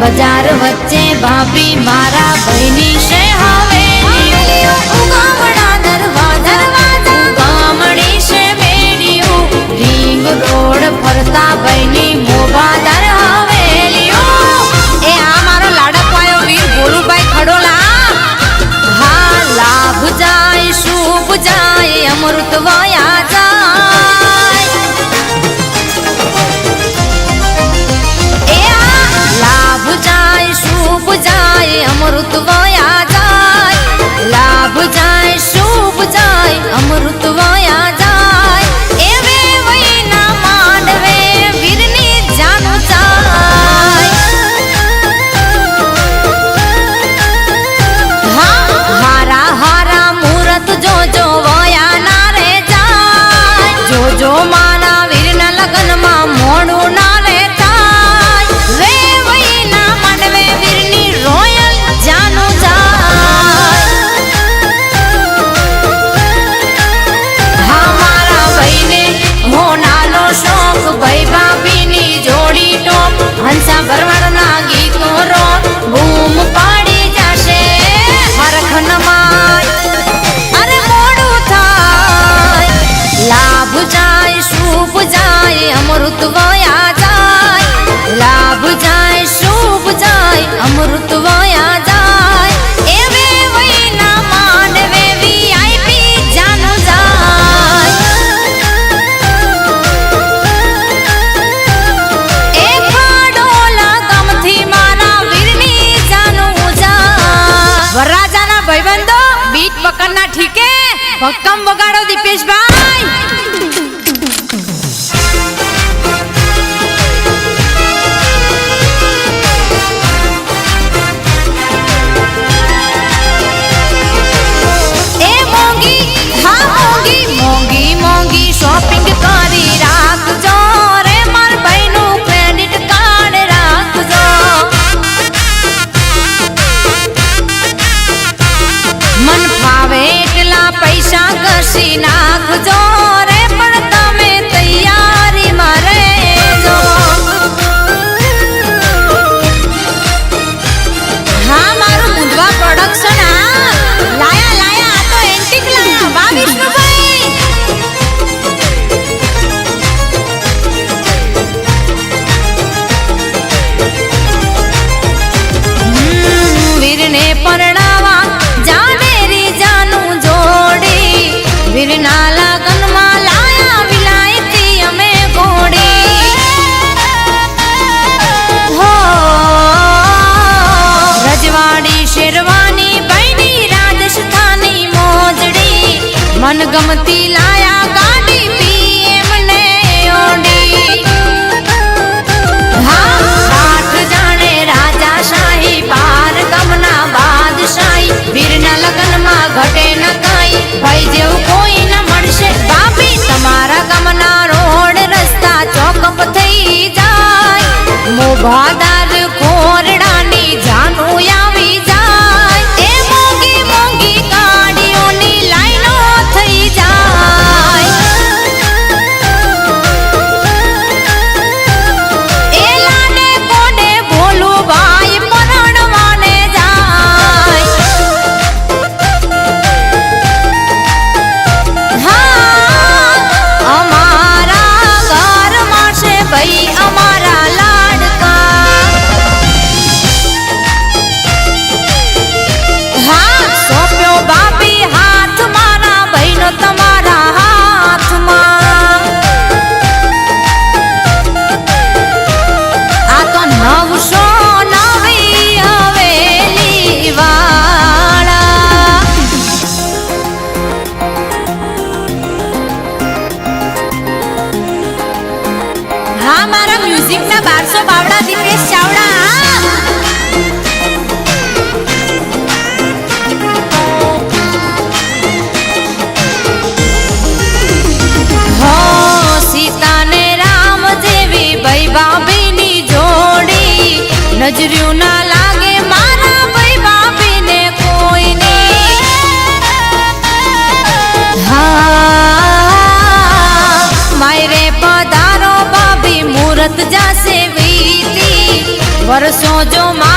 બજાર વચ્ચે ભાભી મારા ભાઈની છે હવે જોડી ટોપ હંસા ભરવાડના ગીતો રો. પાડી જાશે. મારા માય લાભ જાય, શુભ જાય, અમૃત વયા વકરના ઠીકે. ભક્કમ વગાડો દીપેશભાઈ. ગમતી લાયા ગાડી હા મારા મ્યુઝિકના બારસો બાવડા દીપેશ ચાવડા નજર્યું ના વખત જાશે વીતી. વર્ષો જો માં